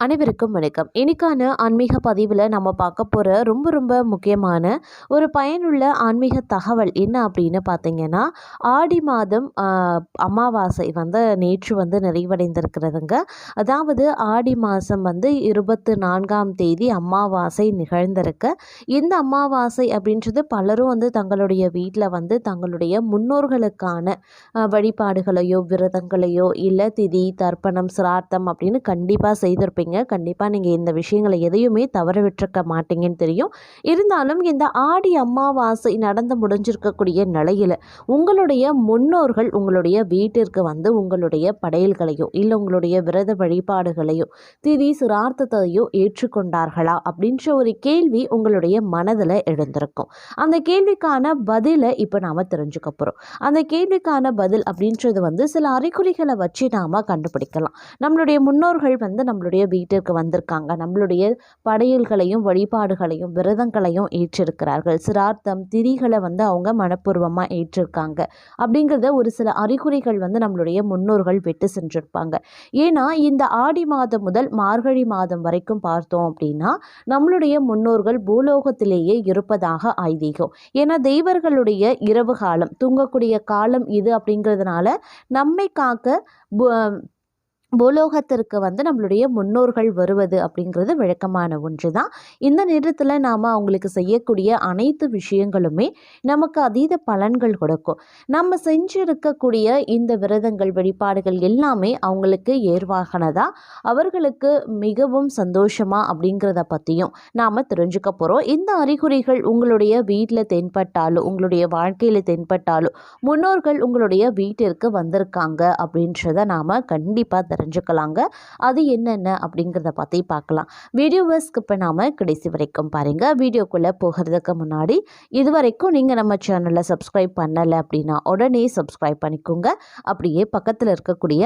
அனைவருக்கும் வணக்கம். இன்னைக்கான ஆன்மீக பதிவில் நம்ம பார்க்க போகிற ரொம்ப ரொம்ப முக்கியமான ஒரு பயனுள்ள ஆன்மீக தகவல் என்ன அப்படின்னு பார்த்தீங்கன்னா ஆடி மாதம் அமாவாசை வந்து நேற்று வந்து நிறைவடைந்திருக்கிறதுங்க. அதாவது ஆடி மாதம் வந்து இருபத்து நான்காம் தேதி அமாவாசை நிகழ்ந்திருக்கு. இந்த அமாவாசை அப்படின்றது பலரும் வந்து தங்களுடைய வீட்டில் வந்து தங்களுடைய முன்னோர்களுக்கான வழிபாடுகளையோ விரதங்களையோ இல்லை திதி தர்ப்பணம் சிரார்த்தம் அப்படின்னு கண்டிப்பாக செய்திருப்பீங்க. கண்டிப்பாக நீங்கள் இந்த விஷயங்களை எதையுமே தவற விட்டுருக்க மாட்டீங்கன்னு தெரியும். இருந்தாலும் இந்த ஆடி அமாவாசை நடந்து முடிஞ்சிருக்கக்கூடிய நிலையில் உங்களுடைய முன்னோர்கள் உங்களுடைய வீட்டிற்கு வந்து உங்களுடைய படையல்களையோ இல்லை உங்களுடைய விரத வழிபாடுகளையோ திதி சிரார்த்தத்தையோ ஏற்றுக்கொண்டார்களா? அப்படின்ற ஒரு கேள்வி உங்களுடைய மனதில் எழுந்திருக்கும். அந்த கேள்விக்கான பதிலை இப்போ நாம் தெரிஞ்சுக்க போகிறோம் அந்த கேள்விக்கான பதில் அப்படின்றது வந்து சில அறிகுறிகளை வச்சு நாம் கண்டுபிடிக்கலாம். நம்மளுடைய முன்னோர்கள் வந்து நம்மளுடைய வீட்டிற்கு வந்திருக்காங்க. நம்மளுடைய படையல்களையும் வழிபாடுகளையும் விரதங்களையும் ஏற்றிருக்கிறார்கள். சிரார்த்தம் திரிகளை வந்து அவங்க மனப்பூர்வமாக ஏற்றிருக்காங்க. அப்படிங்கிறத ஒரு சில அறிகுறிகள் வந்து நம்மளுடைய முன்னோர்கள் விட்டு சென்றிருப்பாங்க. ஏன்னா இந்த ஆடி மாதம் முதல் மார்கழி மாதம் வரைக்கும் பார்த்தோம் அப்படின்னா நம்மளுடைய முன்னோர்கள் பூலோகத்திலேயே இருப்பதாக ஐதீகம். ஏன்னா தெய்வர்களுடைய இரவு காலம் தூங்கக்கூடிய காலம் இது அப்படிங்கிறதுனால நம்மை காக்க பூலோகத்திற்கு வந்து நம்மளுடைய முன்னோர்கள் வருவது அப்படிங்கிறது விளக்கமான ஒன்று தான் இந்த நேரத்தில் நாம் அவங்களுக்கு செய்யக்கூடிய அனைத்து விஷயங்களுமே நமக்கு அதீத பலன்கள் கொடுக்கும். நம்ம செஞ்சிருக்கக்கூடிய இந்த விரதங்கள் வழிபாடுகள் எல்லாமே அவங்களுக்கு ஏர்வாகனதா? அவர்களுக்கு மிகவும் சந்தோஷமா அப்படிங்கிறத பற்றியும் நாம் தெரிஞ்சுக்க போகிறோம் இந்த அறிகுறிகள் உங்களுடைய வீட்டில் தென்பட்டாலோ உங்களுடைய வாழ்க்கையில் தென்பட்டாலோ முன்னோர்கள் உங்களுடைய வீட்டிற்கு வந்திருக்காங்க அப்படின்றத நாம் கண்டிப்பாக தெரிஞ்சுக்கலாங்க. அது என்னென்ன அப்படிங்கிறத பற்றி பார்க்கலாம். வீடியோவை இப்போ நாம் கடைசி வரைக்கும் பாருங்கள் வீடியோக்குள்ளே போகிறதுக்கு முன்னாடி இது வரைக்கும் நீங்கள் நம்ம சேனலை சப்ஸ்கிரைப் பண்ணலை அப்படின்னா உடனே சப்ஸ்கிரைப் பண்ணிக்கோங்க. அப்படியே பக்கத்தில் இருக்கக்கூடிய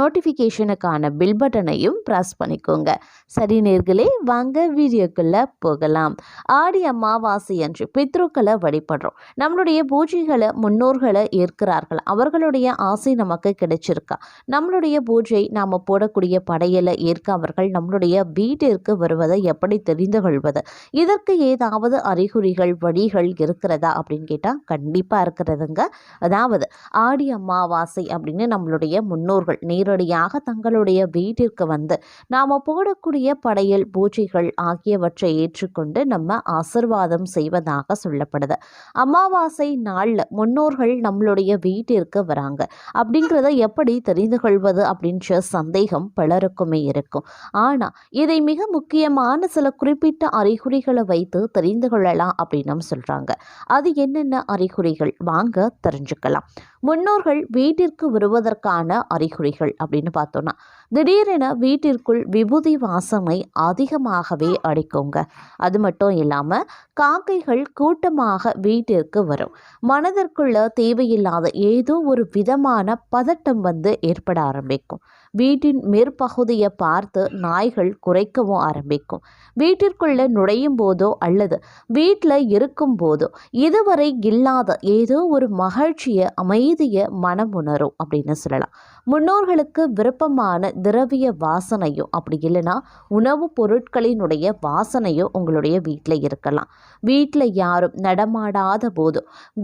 நோட்டிஃபிகேஷனுக்கான பில் பட்டனையும் ப்ரெஸ் பண்ணிக்கோங்க. சரி நேர்களே வாங்க வீடியோக்குள்ளே போகலாம். ஆடி அமாவாசை அன்று பித்ருக்களை வழிபடுறோம். நம்மளுடைய பூஜைகளை முன்னோர்களை ஏற்கிறார்கள். அவர்களுடைய ஆசை நமக்கு கிடைச்சிருக்கா? நம்மளுடைய பூஜை நாம் போடக்கூடிய படையலை ஏற்க அவர்கள் நம்மளுடைய வீட்டிற்கு வருவதை எப்படி தெரிந்து கொள்வது? இதற்கு ஏதாவது அறிகுறிகள் வழிகள் இருக்கிறதா அப்படின்னு கேட்டால் கண்டிப்பாக இருக்கிறதுங்க. அதாவது ஆடி அமாவாசை அப்படின்னு நம்மளுடைய முன்னோர்கள் நேரடியாக தங்களுடைய வீட்டிற்கு வந்து நாம் போடக்கூடிய படையல் பூஜைகள் ஆகியவற்றை ஏற்றுக்கொண்டு நம்ம ஆசிர்வாதம் செய்வதாக சொல்லப்படுது. அமாவாசை நாளில் முன்னோர்கள் நம்மளுடைய வீட்டிற்கு வராங்க. அப்படிங்கிறத எப்படி தெரிந்து கொள்வது அப்படின்ற சந்தேகம் பலருக்குமே இருக்கும். ஆனால் இதை மிக முக்கியமான சில குறிப்பிட்ட அறிகுறிகளை வைத்து தெரிந்து கொள்ளலாம் அப்படின்னு சொல்கிறாங்க அது என்னென்ன அறிகுறிகள்? வாங்க தெரிஞ்சுக்கலாம். முன்னோர்கள் வீட்டிற்கு வருவதற்கான அறிகுறிகள் அப்படின்னு பார்த்தோன்னா திடீரென வீட்டிற்குள் விபூதி வாசனை அதிகமாகவே அடிக்குங்க. அது மட்டும் இல்லாமல் காக்கைகள் கூட்டமாக வீட்டிற்கு வரும். மனதிற்குள்ள தேவையில்லாத ஏதோ ஒரு விதமான பதட்டம் வந்து ஏற்பட ஆரம்பிக்கும். வீட்டின் மேற்பகுதியை பார்த்து நாய்கள் குறைக்கவும் ஆரம்பிக்கும். வீட்டிற்குள்ளே நுழையும் போதோ அல்லது வீட்டில் இருக்கும் போதோ இதுவரை இல்லாத ஏதோ ஒரு மகிழ்ச்சியை அமைதியை மனம் உணரும் அப்படின்னு சொல்லலாம். முன்னோர்களுக்கு விருப்பமான திரவிய வாசனையும் அப்படி இல்லைன்னா உணவுப் பொருட்களினுடைய வாசனையோ உங்களுடைய வீட்டில் இருக்கலாம். வீட்டில் யாரும் நடமாடாத போது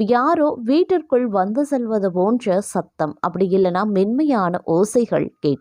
யாரோ வீட்டிற்குள் வந்து செல்வது போன்ற சத்தம் அப்படி இல்லைன்னா மென்மையான ஓசைகள் கேட்கும்.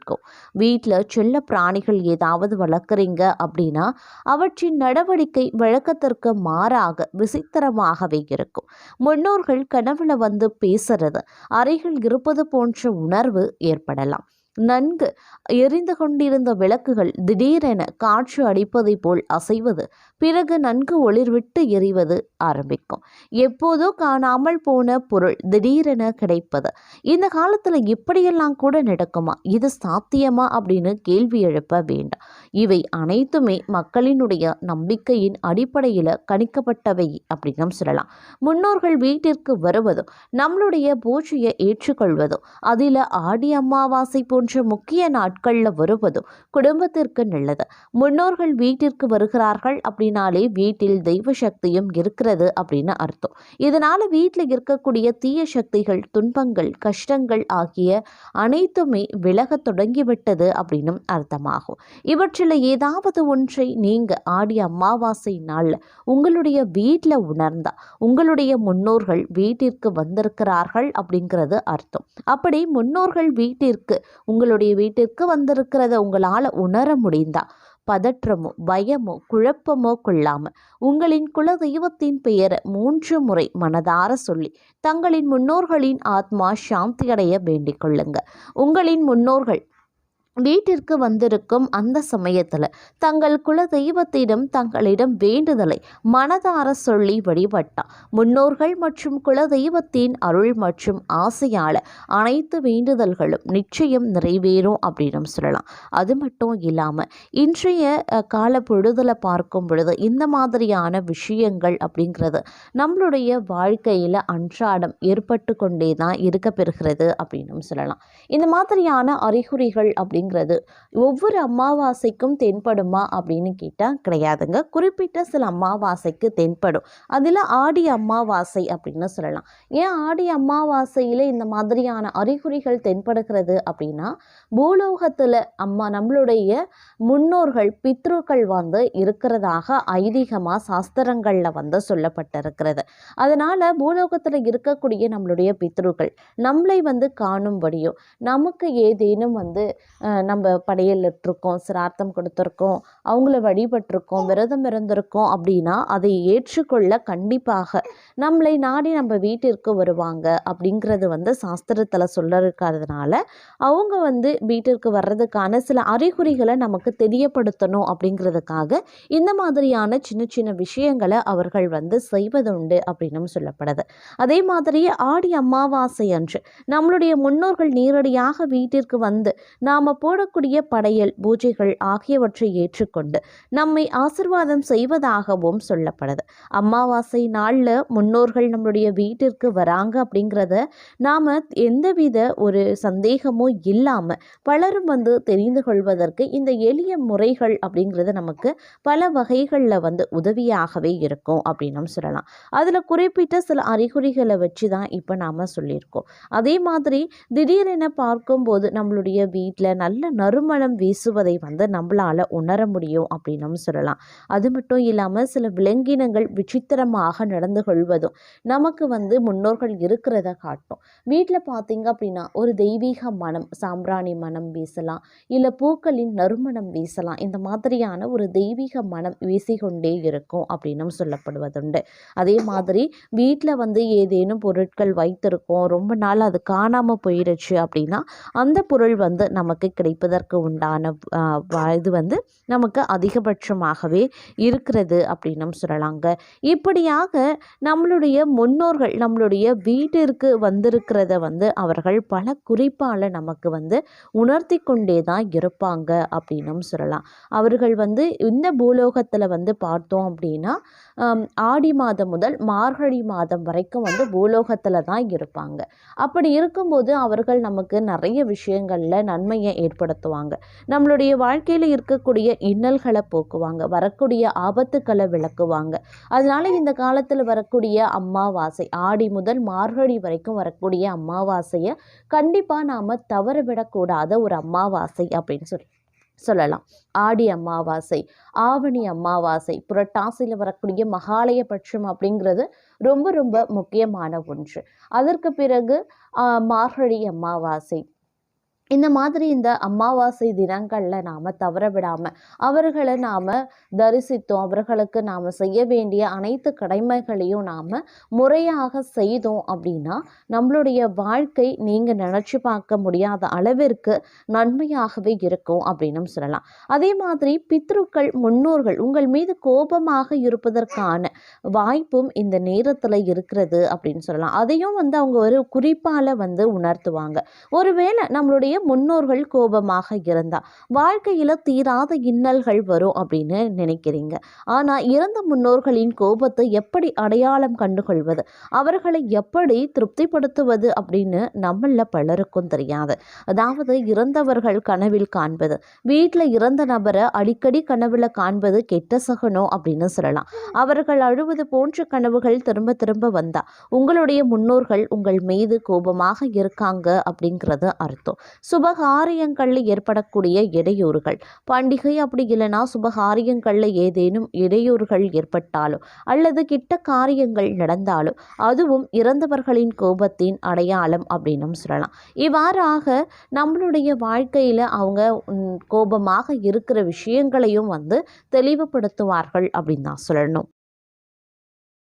வீட்டில் செல்ல பிராணிகள் ஏதாவது வளர்க்குறீங்க அப்படின்னா அவற்றின் நடவடிக்கை வழக்கத்திற்கு மாறாக விசித்திரமாகவே இருக்கும். முன்னோர்கள் கனவுல வந்து பேசுறது அறைகள் இருப்பது போன்ற உணர்வு ஏற்படலாம். நன்கு எரிந்து கொண்டிருந்த விளக்குகள் திடீரென காற்று அடிப்பதைப் போல் அசைவது பிறகு நன்கு ஒளிர்விட்டு எரிவது ஆரம்பிக்கும். எப்போதோ காணாமல் போன பொருள் திடீரென கிடைப்பது. இந்த காலத்தில் இப்படியெல்லாம் கூட நடக்குமா? இது சாத்தியமா? அப்படின்னு கேள்வி எழுப்ப வேண்டாம். இவை அனைத்துமே மக்களினுடைய நம்பிக்கையின் அடிப்படையில் கணிக்கப்பட்டவை அப்படின்னு சொல்லலாம். முன்னோர்கள் வீட்டிற்கு வருவதும் நம்மளுடைய பூஜையை ஏற்றுக்கொள்வதும் அதில் ஆடி அமாவாசை போன்ற போன்ற முக்கிய நாட்களில் வருவதும் குடும்பத்திற்கு நல்லது. முன்னோர்கள் வீட்டிற்கு வருகிறார்கள் அப்படின்னாலே வீட்டில் தெய்வ சக்தியும் இருக்கிறது அப்படின்னு அர்த்தம். இதனால் வீட்டில் இருக்கக்கூடிய தீய சக்திகள் துன்பங்கள் கஷ்டங்கள் ஆகிய அனைத்துமே விலகத் தொடங்கிவிட்டது அப்படின்னும் அர்த்தமாகும். இவற்றில் ஏதாவது ஒன்றை நீங்கள் ஆடி அமாவாசை நாளில் உங்களுடைய வீட்டில் உணர்ந்தா உங்களுடைய முன்னோர்கள் வீட்டிற்கு வந்திருக்கிறார்கள் அப்படிங்கிறது அர்த்தம். அப்படி முன்னோர்கள் வீட்டிற்கு உங்களுடைய வீட்டிற்கு வந்திருக்கிறத உங்களால் உணர முடிந்தா. பதற்றமோ பயமோ குழப்பமோ கொள்ளாமல் உங்களின் குல தெய்வத்தின் பெயரை மூன்று முறை மனதார சொல்லி தங்களின் முன்னோர்களின் ஆத்மா சாந்தியடைய வேண்டிக் கொள்ளுங்க. உங்களின் முன்னோர்கள் வீட்டிற்கு வந்திருக்கும் அந்த சமயத்தில் தங்கள் குல தெய்வத்திடம் தங்களிடம் வேண்டுதலை மனதார சொல்லி வழிபட்டான் முன்னோர்கள் மற்றும் குல தெய்வத்தின் அருள் மற்றும் ஆசையால் அனைத்து வேண்டுதல்களும் நிச்சயம் நிறைவேறும் அப்படின்னு சொல்லலாம். அது மட்டும் இல்லாமல் இன்றைய கால பொழுதில் பார்க்கும் பொழுது இந்த மாதிரியான விஷயங்கள் அப்படிங்கிறது நம்மளுடைய வாழ்க்கையில் அன்றாடம் ஏற்பட்டு கொண்டே தான் இருக்க பெறுகிறது அப்படின்னு சொல்லலாம். இந்த மாதிரியான அறிகுறிகள் அப்படிங்க அப்படிங்கிறது ஒவ்வொரு அமாவாசைக்கும் தென்படுமா அப்படின்னு கேட்டால் கிடையாதுங்க. குறிப்பிட்ட சில அமாவாசைக்கு தென்படும். அதில் ஆடி அமாவாசை அப்படின்னு சொல்லலாம். ஏன் ஆடி அமாவாசையில் இந்த மாதிரியான அறிகுறிகள் தென்படுகிறது அப்படின்னா பூலோகத்தில் அம்மா நம்மளுடைய முன்னோர்கள் பித்ருக்கள் வந்து இருக்கிறதாக ஐதீகமாக சாஸ்திரங்களில் வந்து சொல்லப்பட்டிருக்கிறது. அதனால் பூலோகத்தில் இருக்கக்கூடிய நம்மளுடைய பித்ருக்கள் நம்மளை வந்து காணும்படியும் நமக்கு ஏதேனும் வந்து நம்ம படையலிட்டிருக்கோம் சிரார்த்தம் கொடுத்துருக்கோம் அவங்கள வழிபட்டிருக்கோம் விரதம் இருந்திருக்கோம் அப்படின்னா அதை ஏற்றுக்கொள்ள கண்டிப்பாக நம்மளை நாடி நம்ம வீட்டிற்கு வருவாங்க அப்படிங்கிறது வந்து சாஸ்திரத்தில் சொல்ல இருக்கிறதுனால அவங்க வந்து வீட்டிற்கு வர்றதுக்கான சில அறிகுறிகளை நமக்கு தெரியப்படுத்தணும் அப்படிங்கிறதுக்காக இந்த மாதிரியான சின்ன சின்ன விஷயங்களை அவர்கள் வந்து செய்வதுண்டு அப்படின்னு சொல்லப்படுது. அதே மாதிரி ஆடி அமாவாசை அன்று நம்மளுடைய முன்னோர்கள் நேரடியாக வீட்டிற்கு வந்து நாம் போடக்கூடிய படையல் பூஜைகள் ஆகியவற்றை ஏற்றுக்கொண்டு நம்மை ஆசிர்வாதம் செய்வதாகவும் சொல்லப்படுது. அமாவாசை நாளில் முன்னோர்கள் நம்மளுடைய வீட்டிற்கு வராங்க அப்படிங்கிறத நாம் எந்தவித ஒரு சந்தேகமும் இல்லாமல் பலரும் வந்து தெரிந்து கொள்வதற்கு இந்த எளிய முறைகள் அப்படிங்கிறது நமக்கு பல வகைகளில் வந்து உதவியாகவே இருக்கும் அப்படின்னு சொல்லலாம். அதில் குறிப்பிட்ட சில அறிகுறிகளை வச்சு தான் இப்போ நாம் சொல்லியிருக்கோம். அதே மாதிரி திடீரென பார்க்கும்போது நம்மளுடைய வீட்டில் நல்ல நல்ல நறுமணம் வீசுவதை வந்து நம்மளால் உணர முடியும் அப்படின்னும் சொல்லலாம். அது மட்டும் இல்லாமல் சில விலங்கினங்கள் விசித்திரமாக நடந்து கொள்வதும் நமக்கு வந்து முன்னோர்கள் இருக்கிறத காட்டும். வீட்டில் பார்த்தீங்க அப்படின்னா ஒரு தெய்வீக மனம் சாம்பிராணி மனம் வீசலாம் இல்லை பூக்களின் நறுமணம் வீசலாம். இந்த மாதிரியான ஒரு தெய்வீக மனம் வீசிக்கொண்டே இருக்கும் அப்படின்னும் சொல்லப்படுவதுண்டு. அதே மாதிரி வீட்டில் வந்து ஏதேனும் பொருட்கள் வைத்திருக்கோம் ரொம்ப நாள் அது காணாமல் போயிடுச்சு அப்படின்னா அந்த பொருள் வந்து நமக்கு கிடைப்பதற்கு உண்டான இது வந்து நமக்கு அதிகபட்சமாகவே இருக்கிறது அப்படின்னும் சொல்லலாங்க. இப்படியாக நம்மளுடைய முன்னோர்கள் நம்மளுடைய வீட்டிற்கு வந்திருக்கிறத வந்து அவர்கள் பல குறிப்பால் நமக்கு வந்து உணர்த்தி கொண்டே தான் இருப்பாங்க அப்படின்னும் சொல்லலாம். அவர்கள் வந்து இந்த பூலோகத்தில் வந்து பார்த்தோம் அப்படின்னா ஆடி மாதம் முதல் மார்கழி மாதம் வரைக்கும் வந்து பூலோகத்தில் தான் இருப்பாங்க. அப்படி இருக்கும்போது அவர்கள் நமக்கு நிறைய விஷயங்களில் நன்மையை ஏற்படுத்துவாங்க. நம்மளுடைய வாழ்க்கையில் இருக்கக்கூடிய இன்னல்களை போக்குவாங்க. வரக்கூடிய ஆபத்துக்களை விளக்குவாங்க. அதனால இந்த காலத்தில் வரக்கூடிய அம்மாவாசை ஆடி முதல் மார்கழி வரைக்கும் வரக்கூடிய அம்மாவாசையை கண்டிப்பாக நாம் தவறவிடக்கூடாத ஒரு அம்மாவாசை அப்படின்னு சொல்லி சொல்லலாம். ஆடி அமாவாசை ஆவணி அமாவாசை புரட்டாசியில் வரக்கூடிய மகாலய பட்சம் அப்படிங்கிறது ரொம்ப ரொம்ப முக்கியமான ஒன்று. அதற்கு பிறகு மார்கழி அமாவாசை இந்த மாதிரி இந்த அமாவாசை தினங்களில் நாம் தவற விடாமல் அவர்களை நாம் தரிசித்தோம் அவர்களுக்கு நாம் செய்ய வேண்டிய அனைத்து கடமைகளையும் நாம் முறையாக செய்தோம் அப்படின்னா நம்மளுடைய வாழ்க்கை நீங்கள் நினச்சி பார்க்க முடியாத அளவிற்கு நன்மையாகவே இருக்கும் அப்படின்னு சொல்லலாம். அதே மாதிரி பித்ருக்கள் முன்னோர்கள் உங்கள் மீது கோபமாக இருப்பதற்கான வாய்ப்பும் இந்த நேரத்தில் இருக்கிறது அப்படின்னு சொல்லலாம். அதையும் வந்து அவங்க ஒரு குறிப்பால் வந்து உணர்த்துவாங்க. ஒருவேளை நம்மளுடைய முன்னோர்கள் கோபமாக இருந்தா. வாழ்க்கையில் தீராத இன்னல்கள் வரும் அப்படின்னு நினைக்கிறீங்க. ஆனால் இறந்த முன்னோர்களின் கோபத்தை எப்படி அடையாளம் கண்டுகொள்வது? அவர்களை எப்படி திருப்திப்படுத்துவது அப்படின்னு நம்மள பலருக்கும் தெரியாது. அதாவது இறந்தவர்கள் கனவில் காண்பது வீட்டில் இறந்த நபரை அடிக்கடி கனவுல காண்பது கெட்ட சகனம் அப்படின்னு சொல்லலாம். அவர்கள் அழுவது போன்ற கனவுகள் திரும்ப திரும்ப வந்தா உங்களுடைய முன்னோர்கள் உங்கள் மீது கோபமாக இருக்காங்க அப்படிங்கிறது அர்த்தம். சுபகாரியங்களில் ஏற்படக்கூடிய இடையூறுகள். பண்டிகை அப்படி இல்லைன்னா சுபகாரியங்களில் ஏதேனும் இடையூறுகள் ஏற்பட்டாலோ அல்லது கிட்ட காரியங்கள் நடந்தாலோ அதுவும் இறந்தவர்களின் கோபத்தின் அடையாளம் அப்படின்னும் சொல்லலாம். இவ்வாறாக நம்மளுடைய வாழ்க்கையில் அவங்க கோபமாக இருக்கிற விஷயங்களையும் வந்து தெளிவுபடுத்துவார்கள் அப்படின்னு தான் சொல்லணும்.